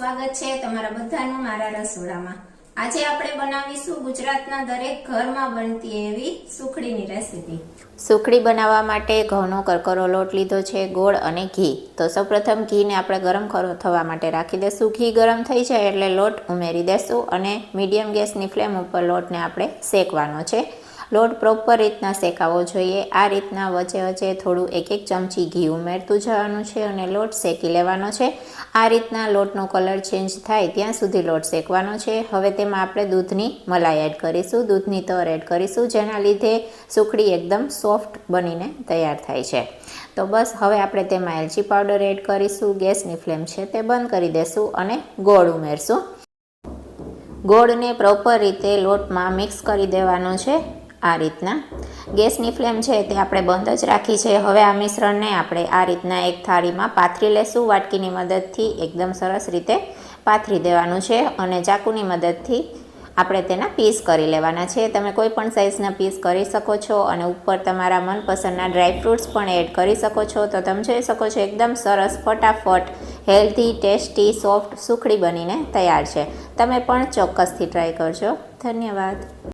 સ્વાગત છે તમારા બધાનું મારા રસોડામાં. આજે આપણે બનાવીશું ગુજરાતના દરેક ઘરમાં બનતી એવી સુખડીની રેસીપી. સુખડી બનાવવા માટે ઘઉંનો કરકરો લોટ લીધો છે, ગોળ અને ઘી. તો સૌપ્રથમ ઘીને આપણે ગરમ થવા માટે રાખી દેશું. ઘી ગરમ થઈ જાય એટલે લોટ ઉમેરી દેશું અને મીડિયમ ગેસની ફ્લેમ ઉપર લોટને આપણે શેકવાનો છે. લોટ પ્રોપર રીતના શેકાવો જોઈએ. આ રીતના વચ્ચે વચ્ચે થોડું એક એક ચમચી ઘી ઉમેરતું જવાનું છે અને લોટ શેકી લેવાનો છે. આ રીતના લોટનો કલર ચેન્જ થાય ત્યાં સુધી લોટ શેકવાનો છે. હવે તેમાં આપણે દૂધની મલાઈ એડ કરીશું. દૂધની તર એડ કરીશું, જેના લીધે સુખડી એકદમ સોફ્ટ બનીને તૈયાર થાય છે. તો બસ, હવે આપણે તેમાં એલચી પાવડર એડ કરીશું. ગેસની ફ્લેમ છે તે બંધ કરી દેશું અને ગોળ ઉમેરશું. ગોળને પ્રોપર રીતે લોટમાં મિક્સ કરી દેવાનો છે. આ રીતના. ગેસની ફ્લેમ છે તે આપણે બંધ જ રાખી છે. હવે આ મિશ્રણને આપણે આ રીતના એક થાળીમાં પાથરી લેશું. વાટકીની મદદથી એકદમ સરસ રીતે પાથરી દેવાનું છે અને ચાકુની મદદથી આપણે તેના પીસ કરી લેવાના છે. તમે કોઈ પણ સાઇઝના પીસ કરી શકો છો અને ઉપર તમારા મનપસંદના ડ્રાયફ્રૂટ્સ પણ એડ કરી શકો છો. તો તમે જોઈ શકો છો એકદમ સરસ, ફટાફટ, હેલ્ધી, ટેસ્ટી, સોફ્ટ, સુખડી બનીને તૈયાર છે. તમે પણ ચોક્કસથી ટ્રાય કરજો. ધન્યવાદ.